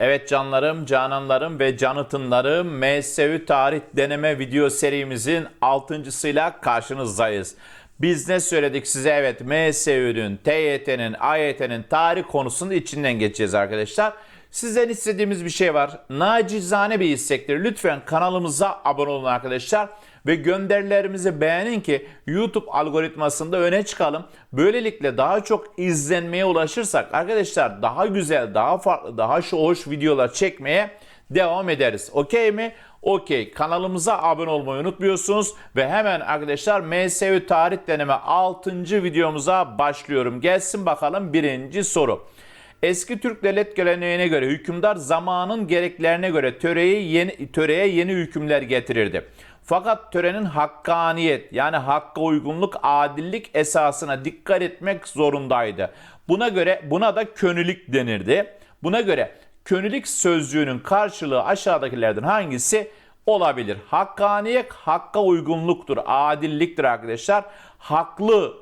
Evet canlarım, cananlarım ve canıtınlarım MSÜ tarih deneme video serimizin altıncısıyla karşınızdayız. Biz ne söyledik size? Evet MSÜ'nün, TYT'nin, AYT'nin tarih konusunun içinden geçeceğiz arkadaşlar. Sizden istediğimiz bir şey var. Nacizane bir istektir. Lütfen kanalımıza abone olun arkadaşlar. Ve gönderilerimizi beğenin ki YouTube algoritmasında öne çıkalım. Böylelikle daha çok izlenmeye ulaşırsak arkadaşlar daha güzel, daha farklı, daha hoş videolar çekmeye devam ederiz. Okey mi? Okey. Kanalımıza abone olmayı unutmuyorsunuz. Ve hemen arkadaşlar MSÜ tarih deneme 6. videomuza başlıyorum. Gelsin bakalım birinci soru. Eski Türk devlet geleneğine göre hükümdar zamanın gereklerine göre töreye yeni, töreye yeni hükümler getirirdi. Fakat törenin hakkaniyet yani hakka uygunluk, adillik esasına dikkat etmek zorundaydı. Buna göre buna da könülük denirdi. Buna göre könülük sözcüğünün karşılığı aşağıdakilerden hangisi olabilir? Hakkaniyet hakka uygunluktur, adilliktir arkadaşlar. Haklı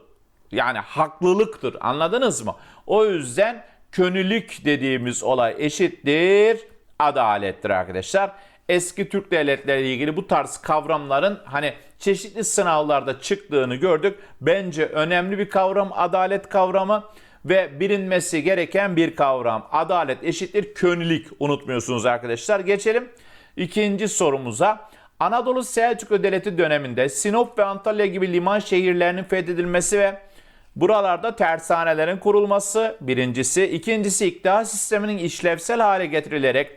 yani haklılıktır. Anladınız mı? O yüzden könüllük dediğimiz olay eşittir adalettir arkadaşlar. Eski Türk devletleriyle ilgili bu tarz kavramların hani çeşitli sınavlarda çıktığını gördük. Bence önemli bir kavram adalet kavramı ve bilinmesi gereken bir kavram. Adalet eşittir könüllük unutmuyorsunuz arkadaşlar. Geçelim ikinci sorumuza. Anadolu Selçuklu Devleti döneminde Sinop ve Antalya gibi liman şehirlerinin fethedilmesi ve Buralarda tersanelerin kurulması birincisi, ikincisi iktidar sisteminin işlevsel hale getirilerek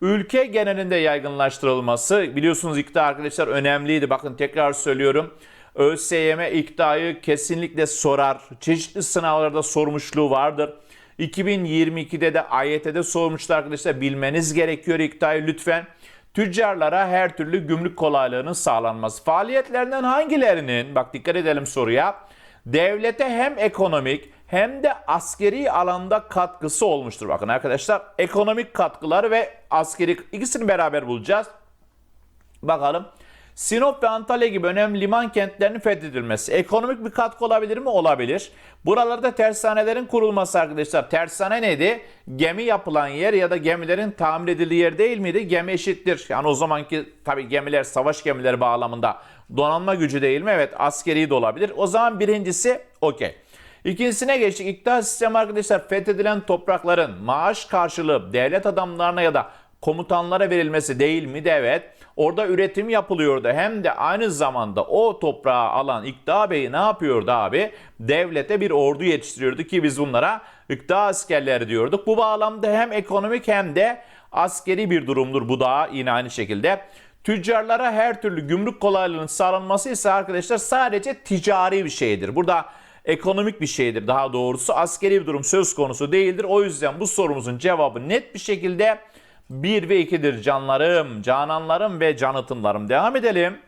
ülke genelinde yaygınlaştırılması. Biliyorsunuz iktidar arkadaşlar önemliydi. Bakın tekrar söylüyorum. ÖSYM iktidarı kesinlikle sorar. Çeşitli sınavlarda sormuşluğu vardır. 2022'de de AYT'de sormuştu arkadaşlar. Bilmeniz gerekiyor iktidarı lütfen. Tüccarlara her türlü gümrük kolaylığının sağlanması. Faaliyetlerinden hangilerinin, bak dikkat edelim soruya, devlete hem ekonomik hem de askeri alanda katkısı olmuştur. Bakın arkadaşlar ekonomik katkıları ve askeri ikisini beraber bulacağız. Bakalım. Sinop ve Antalya gibi önemli liman kentlerinin fethedilmesi. Ekonomik bir katkı olabilir mi? Olabilir. Buralarda tersanelerin kurulması arkadaşlar. Tersane neydi? Gemi yapılan yer ya da gemilerin tamir edildiği yer değil miydi? Gemi eşittir. Yani o zamanki tabi gemiler savaş gemileri bağlamında donanma gücü değil mi? Evet askeri de olabilir. O zaman birincisi okey. İkincisine geçtik. İktidar sistemi arkadaşlar fethedilen toprakların maaş karşılığı devlet adamlarına ya da komutanlara verilmesi değil mi evet. Orada üretim yapılıyordu. Hem de aynı zamanda o toprağı alan İktidar Bey ne yapıyordu abi? Devlete bir ordu yetiştiriyordu ki biz bunlara İktidar askerleri diyorduk. Bu bağlamda hem ekonomik hem de askeri bir durumdur bu da yine aynı şekilde. Tüccarlara her türlü gümrük kolaylığının sağlanması ise arkadaşlar sadece ticari bir şeydir. Burada ekonomik bir şeydir daha doğrusu askeri bir durum söz konusu değildir. O yüzden bu sorumuzun cevabı net bir şekilde 1 ve 2'dir canlarım, cananlarım ve canıtımlarım. Devam edelim.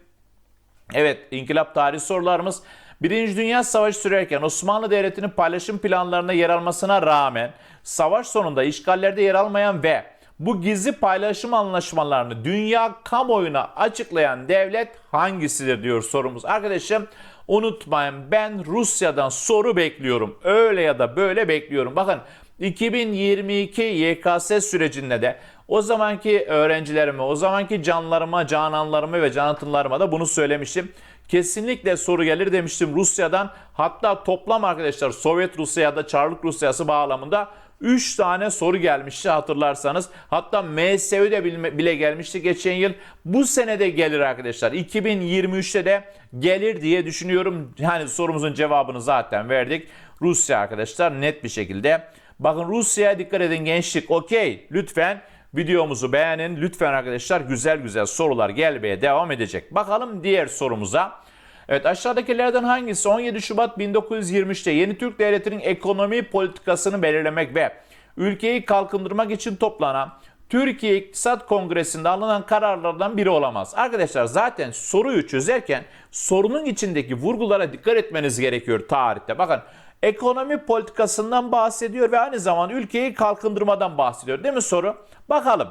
Evet, inkılap tarihi sorularımız. Birinci Dünya Savaşı sürerken Osmanlı Devleti'nin paylaşım planlarına yer almasına rağmen savaş sonunda işgallerde yer almayan ve bu gizli paylaşım anlaşmalarını dünya kamuoyuna açıklayan devlet hangisidir diyor sorumuz. Arkadaşım unutmayın ben Rusya'dan soru bekliyorum. Öyle ya da böyle bekliyorum. Bakın 2022 YKS sürecinde de o zamanki öğrencilerime, o zamanki canlarıma, cananlarıma ve canatınlarıma da bunu söylemiştim. Kesinlikle soru gelir demiştim Rusya'dan. Hatta toplam arkadaşlar Sovyet Rusya ya da Çarlık Rusyası bağlamında 3 tane soru gelmişti hatırlarsanız. Hatta MSÜ de bile gelmişti geçen yıl. Bu sene de gelir arkadaşlar. 2023'te de gelir diye düşünüyorum. Yani sorumuzun cevabını zaten verdik. Rusya arkadaşlar net bir şekilde. Bakın Rusya'ya dikkat edin gençlik. Okey lütfen videomuzu beğenin. Lütfen arkadaşlar güzel güzel sorular gelmeye devam edecek. Bakalım diğer sorumuza. Evet aşağıdakilerden hangisi 17 Şubat 1923'te yeni Türk Devleti'nin ekonomi politikasını belirlemek ve ülkeyi kalkındırmak için toplanan Türkiye İktisat Kongresi'nde alınan kararlardan biri olamaz. Arkadaşlar zaten soruyu çözerken sorunun içindeki vurgulara dikkat etmeniz gerekiyor tarihte. Bakın ekonomi politikasından bahsediyor ve aynı zamanda ülkeyi kalkındırmadan bahsediyor değil mi soru? Bakalım.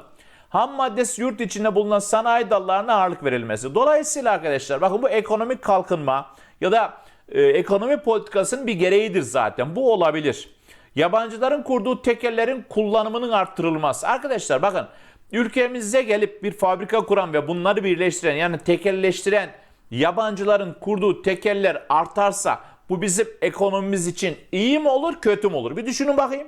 Ham maddesi yurt içinde bulunan sanayi dallarına ağırlık verilmesi. Dolayısıyla arkadaşlar bakın bu ekonomik kalkınma ya da e, ekonomi politikasının bir gereğidir zaten. Bu olabilir. Yabancıların kurduğu tekellerin kullanımının arttırılması. Arkadaşlar bakın ülkemize gelip bir fabrika kuran ve bunları birleştiren yani tekelleştiren yabancıların kurduğu tekeller artarsa bu bizim ekonomimiz için iyi mi olur kötü mü olur? Bir düşünün bakayım.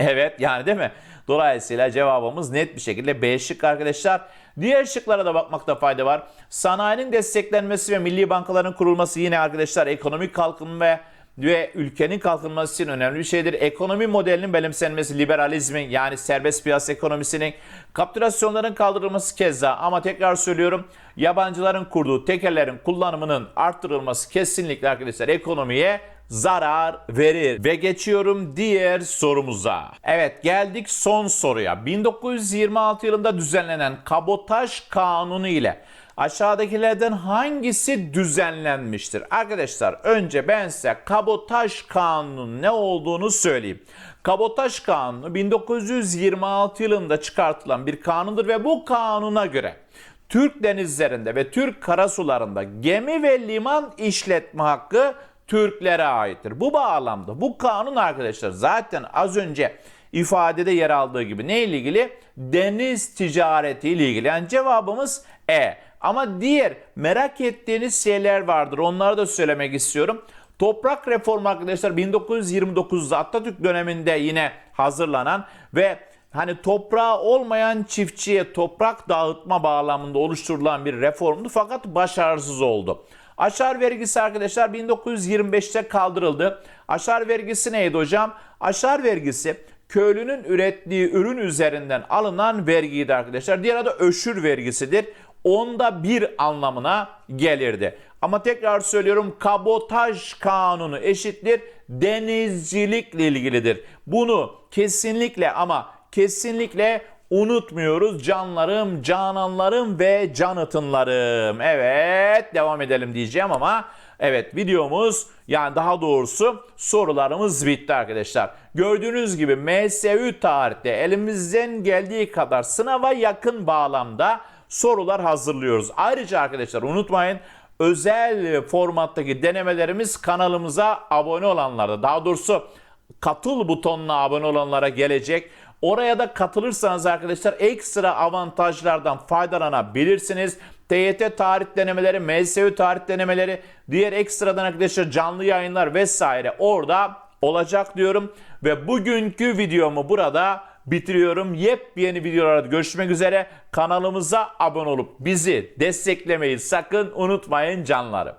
Evet yani değil mi? Dolayısıyla cevabımız net bir şekilde B şık arkadaşlar. Diğer şıklara da bakmakta fayda var. Sanayinin desteklenmesi ve milli bankaların kurulması yine arkadaşlar ekonomik kalkınma ve ve ülkenin kalkınması için önemli bir şeydir. Ekonomi modelinin benimsenmesi, liberalizmin yani serbest piyasa ekonomisinin, kapitülasyonların kaldırılması keza ama tekrar söylüyorum yabancıların kurduğu tekellerin kullanımının arttırılması kesinlikle arkadaşlar ekonomiye zarar verir. Ve geçiyorum diğer sorumuza. Evet geldik son soruya. 1926 yılında düzenlenen kabotaj kanunu ile aşağıdakilerden hangisi düzenlenmiştir? Arkadaşlar önce ben size kabotaj kanunun ne olduğunu söyleyeyim. Kabotaj kanunu 1926 yılında çıkartılan bir kanundur ve bu kanuna göre Türk denizlerinde ve Türk karasularında gemi ve liman işletme hakkı Türklere aittir. Bu bağlamda bu kanun arkadaşlar zaten az önce ifadede yer aldığı gibi ne ile ilgili? Deniz ticareti ile ilgili. Yani cevabımız E. Ama diğer merak ettiğiniz şeyler vardır. Onları da söylemek istiyorum. Toprak reformu arkadaşlar 1929'da Atatürk döneminde yine hazırlanan ve hani toprağı olmayan çiftçiye toprak dağıtma bağlamında oluşturulan bir reformdu fakat başarısız oldu. Aşar vergisi arkadaşlar 1925'te kaldırıldı. Aşar vergisi neydi hocam? Aşar vergisi köylünün ürettiği ürün üzerinden alınan vergiydi arkadaşlar. Diğer adı öşür vergisidir. Onda bir anlamına gelirdi. Ama tekrar söylüyorum kabotaj kanunu eşittir denizcilikle ilgilidir. Bunu kesinlikle ama kesinlikle unutmuyoruz canlarım, cananlarım ve canıtınlarım. Evet devam edelim diyeceğim ama evet videomuz yani daha doğrusu sorularımız bitti arkadaşlar. Gördüğünüz gibi MSÜ tarihte elimizden geldiği kadar sınava yakın bağlamda sorular hazırlıyoruz. Ayrıca arkadaşlar unutmayın özel formattaki denemelerimiz kanalımıza abone olanlarda daha doğrusu katıl butonuna abone olanlara gelecek. Oraya da katılırsanız arkadaşlar ekstra avantajlardan faydalanabilirsiniz. TYT tarih denemeleri, MSÜ tarih denemeleri, diğer ekstradan arkadaşlar canlı yayınlar vesaire orada olacak diyorum. Ve bugünkü videomu burada bitiriyorum. Yepyeni videolarda görüşmek üzere. Kanalımıza abone olup bizi desteklemeyi sakın unutmayın canlarım.